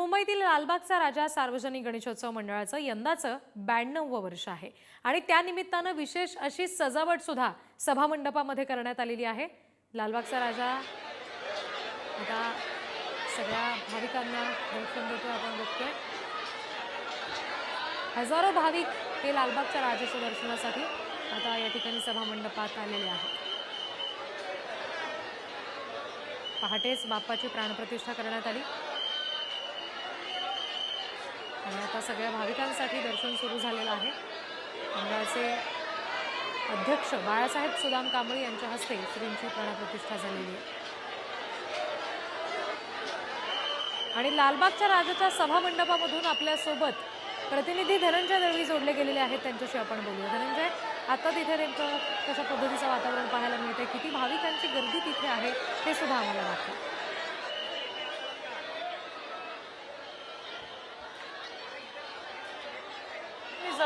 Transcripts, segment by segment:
मुंबईतील लालबागचा राजा सार्वजनिक गणेशोत्सव मंडळाचं यंदाचं ब्याण्णववं वर्ष आहे. आणि त्यानिमित्तानं विशेष अशी सजावट सुद्धा सभामंडपामध्ये करण्यात आलेली आहे. लालबागचा राजा आता सगळ्या भाविकांना दर्शन देतोय आपण बघतोय. हजारो भाविक हे लालबागच्या राजाच्या दर्शनासाठी आता या ठिकाणी सभामंडपात आलेले आहेत. पहाटेच बाप्पाची प्राणप्रतिष्ठा करण्यात आली. आणि आता सगळ्या भाविकांसाठी दर्शन सुरू झालेलं आहे. मंडळाचे अध्यक्ष बाळासाहेब सुदाम कांबळी यांच्या हस्ते श्रींची प्राणप्रतिष्ठा झालेली आहे. आणि लालबागच्या राजाच्या सभामंडपामधून आपल्यासोबत प्रतिनिधी धनंजय दळवी जोडले गेलेले आहेत. त्यांच्याशी आपण बोलूया. धनंजय आता तिथे नेमकं कशा पद्धतीचं वातावरण पाहायला मिळतंय? किती भाविकांची गर्दी तिथे आहे हे सुद्धा आम्हाला वाटतं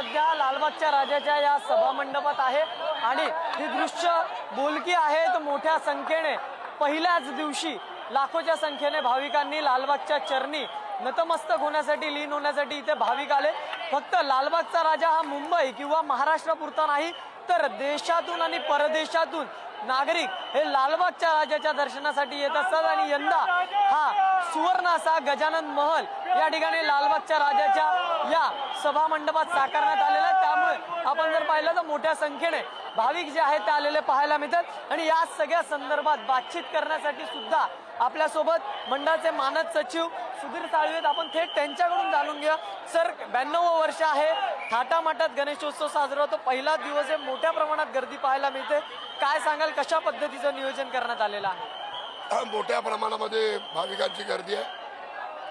सध्या लालबागच्या राजाच्या या सभामंडपात आहे. आणि ही दृश्य बोलकी आहेत मोठ्या संख्येने. पहिल्याच दिवशी लाखोच्या संख्येने भाविकांनी लालबागच्या चरणी नतमस्तक होण्यासाठी लीन होण्यासाठी इथे भाविक आले. फक्त लालबागचा राजा हा मुंबई किंवा महाराष्ट्रापुरता नाही तर देशातून आणि परदेशातून नागरिक हे लालबागच्या राजाच्या दर्शनासाठी येत असतात आणि यंदा हा सुवर्ण असा गजानन महल या ठिकाणी लालबागच्या राजाच्या या सभा मंडपात साकारण्यात आलेला आहे. त्यामुळे आपण जर पाहिलं तर मोठ्या संख्येने भाविक जे आहेत ते आलेले पाहायला मिळतात. आणि या सगळ्या संदर्भात बातचीत करण्यासाठी सुद्धा आपल्यासोबत मंडळाचे मानद सचिव सुधीर साळवेत आपण थेट त्यांच्याकडून जाणून घेऊया. सर ब्याण्णव वर्ष आहे. थाटामाटात गणेशोत्सव साजरा होतो. पहिला दिवस आहे मोठ्या प्रमाणात गर्दी पाहायला मिळते. काय सांगाल कशा पद्धतीचं नियोजन करण्यात आलेलं आहे? मोठ्या प्रमाणामध्ये भाविकांची गर्दी आहे.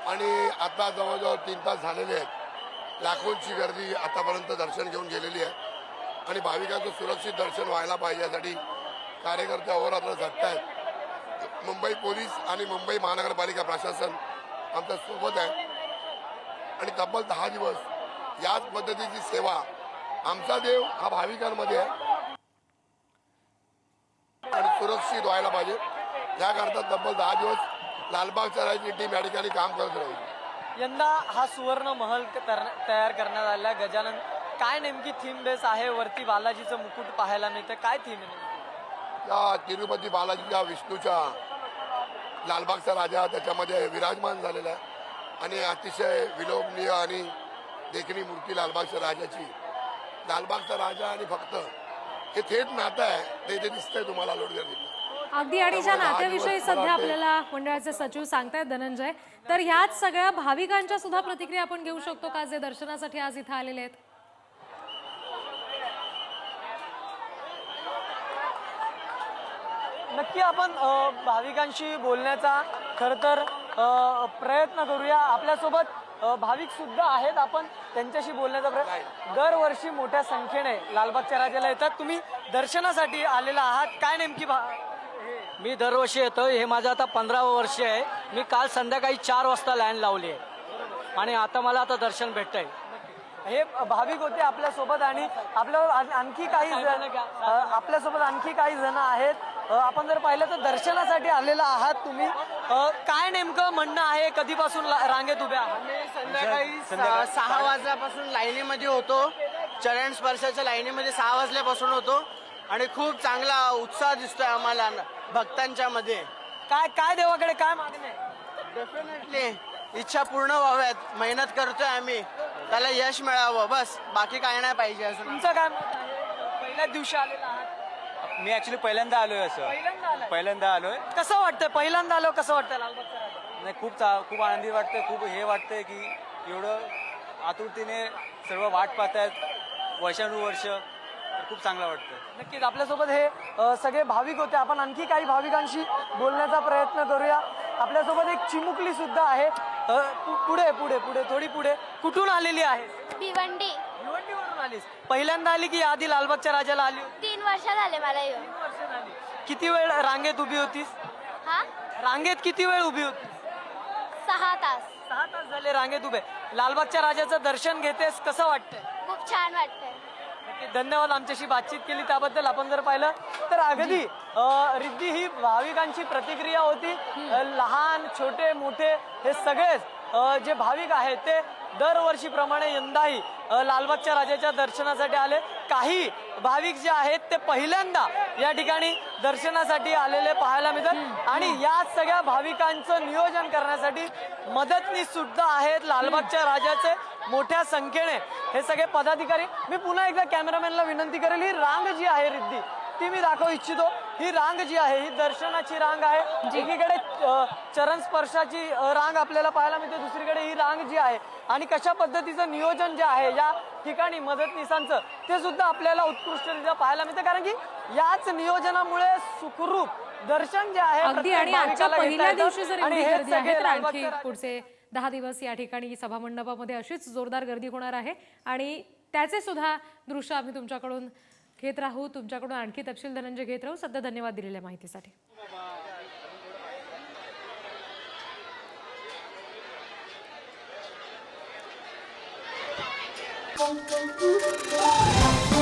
आणि आता जवळजवळ तीन तास झालेले आहेत. लाखोंची गर्दी आतापर्यंत दर्शन घेऊन गेलेली आहे. आणि भाविकांचं सुरक्षित दर्शन व्हायला पाहिजे यासाठी कार्यकर्ते अहोरात्र झटत आहेत मुंबई पोलीस आणि मुंबई महानगरपालिका प्रशासन आमच्यासोबत आहे. आणि तब्बल दहा दिवस याच पद्धतीची सेवा आमचा देव हा भाविकांमध्ये आहे. आणि सुरक्षित व्हायला पाहिजे. याकरता तब्बल दहा दिवस लालबागच्या राजाची टीम या ठिकाणी काम करत राहील. यंदा हा सुवर्ण महल तयार करण्यात आहे. गजानन काय नेमकी थीम बेस आहे? वरती बालाजीचं मुकुट पाहायला मिळतं. काय थीम आहे नेमकी? या तिरुपती बालाजीच्या विष्णूच्या लालबागचा राजा त्याच्यामध्ये विराजमान झालेला आहे. आणि अतिशय विलोभनीय आणि देखणी मूर्ती लालबागच्या राजाची. लालबागचा राजा आणि फक्त हे थेट नातं आहे. ते इथे दिसतंय तुम्हाला लोड गर्दीला अगदी आणि ज्या नात्याविषयी सध्या आपल्याला मंडळाचे सचिव सांगतायत धनंजय तर ह्याच सगळ्या भाविकांच्या सुद्धा प्रतिक्रिया आपण घेऊ शकतो का जे दर्शनासाठी आज इथं आलेले आहेत? नक्की आपण अ, भाविकांशी बोलण्याचा खर तर अ, प्रयत्न करूया. आपल्यासोबत भाविक सुद्धा आहेत आपण त्यांच्याशी बोलण्याचा प्रयत्न दरवर्षी मोठ्या संख्येने लालबागच्या राजाला येतात. तुम्ही दर्शनासाठी आलेला आहात. काय नेमकी भा- मी दरवर्षी येतो हे माझं आता पंधरावं वर्ष आहे. मी काल संध्याकाळी चार वाजता लाईन लावली आहे. आणि आता मला आता दर्शन भेटतंय. हे भाविक होते आपल्यासोबत आणि आपल्या आण- आणखी काही जण आपल्यासोबत आणखी काही जण आहेत. आपण जर पाहिलं तर दर्शनासाठी आलेला आहात तुम्ही. काय नेमकं म्हणणं आहे? कधीपासून रांगेत उभ्या आहात? संध्याकाळी सहा वाजल्यापासून लाईनीमध्ये होतो. चरण स्पर्शाच्या लाईनीमध्ये सहा वाजल्यापासून होतो. आणि खूप चांगला उत्साह दिसतोय आम्हाला भक्तांच्या मध्ये. काय काय देवाकडे काय मागणे डेफिनेटली इच्छा पूर्ण व्हाव्यात. मेहनत करतोय आम्ही. त्याला यश मिळावं. बस बाकी काय नाही पाहिजे अजून. तुमचं काय पहिल्याच दिवशी आलेला आहात. मी ऍक्च्युली पहिल्यांदा आलोय असं. पहिल्यांदा आलाय? पहिल्यांदा आलोय. कसं वाटतंय? पहिल्यांदा आलो कसं वाटतं नाही खूप चा खूप आनंदी वाटतंय खूप हे वाटतंय की एवढं आतुरतेने सर्व वाट पाहतायत वर्षानुवर्ष. तर खूप चांगलं वाटतं नक्कीच आपल्यासोबत हे अ, सगळे भाविक होते. आपण आणखी काही भाविकांशी बोलण्याचा प्रयत्न करूया. आपल्यासोबत एक चिमुकली सुद्धा आहे. अ, पु- पुढे पुढे पुढे थोडी पुढे. कुठून आलेली आहे? भिवंडी. आलीस? पहिल्यांदा आली की आधी लालबागच्या राजाला आली होती? तीन वर्ष झाले मला येऊन. किती वेळ रांगेत उभी होतीस? हा? रांगेत किती वेळ उभी होती सहा तास. सहा तास झाले रांगेत उभे. लालबागच्या राजाचं दर्शन घेतेस कसं वाटतंय? खूप छान वाटतंय. नक्की धन्यवाद आमच्याशी बातचीत केली त्याबद्दल आपण जर पाहिलं तर अगदी अ, रिद्धी ही भाविकांची प्रतिक्रिया होती. अ, लहान छोटे मोठे हे सगळेच अ, जे भाविक आहेत ते दरवर्षीप्रमाणे यंदाही लालबागच्या राजाच्या दर्शनासाठी आले. काही भाविक जे आहेत ते पहिल्यांदा या ठिकाणी दर्शनासाठी आलेले पाहायला मिळतात. आणि या सगळ्या भाविकांचं नियोजन करण्यासाठी मदतनीस सुद्धा आहेत लालबागच्या राजाचे मोठ्या संख्येने. हे सगळे पदाधिकारी मी पुन्हा एकदा कॅमेरामॅनला विनंती करेल ही रांग जी आहे रिद्धी ती मी दाखवू इच्छितो. ही रांग जी आहे ही दर्शनाची रांग आहे. एकीकडे चरण स्पर्शाची रांग आपल्याला पाहायला मिळते दुसरीकडे ही रांग जी आहे. आणि कशा पद्धतीचं नियोजन जे आहे या ठिकाणी मदतनीसांचं ते सुद्धा आपल्याला उत्कृष्टरित्या पाहायला मिळतं. कारण की याच नियोजनामुळे सुखरूप दर्शन जे आहे अगदी आणि आजच्या पहिल्या. दिवशी जर आणखी पुढचे दहा दिवस या ठिकाणी सभामंडपामध्ये अशीच जोरदार गर्दी होणार आहे. आणि त्याचे सुद्धा दृश्य आम्ही तुमच्याकडून घेत राहू तुमच्याकडून आणखी तपशील धनंजय घेत राहू सध्या धन्यवाद दिलेल्या माहितीसाठी Thank you.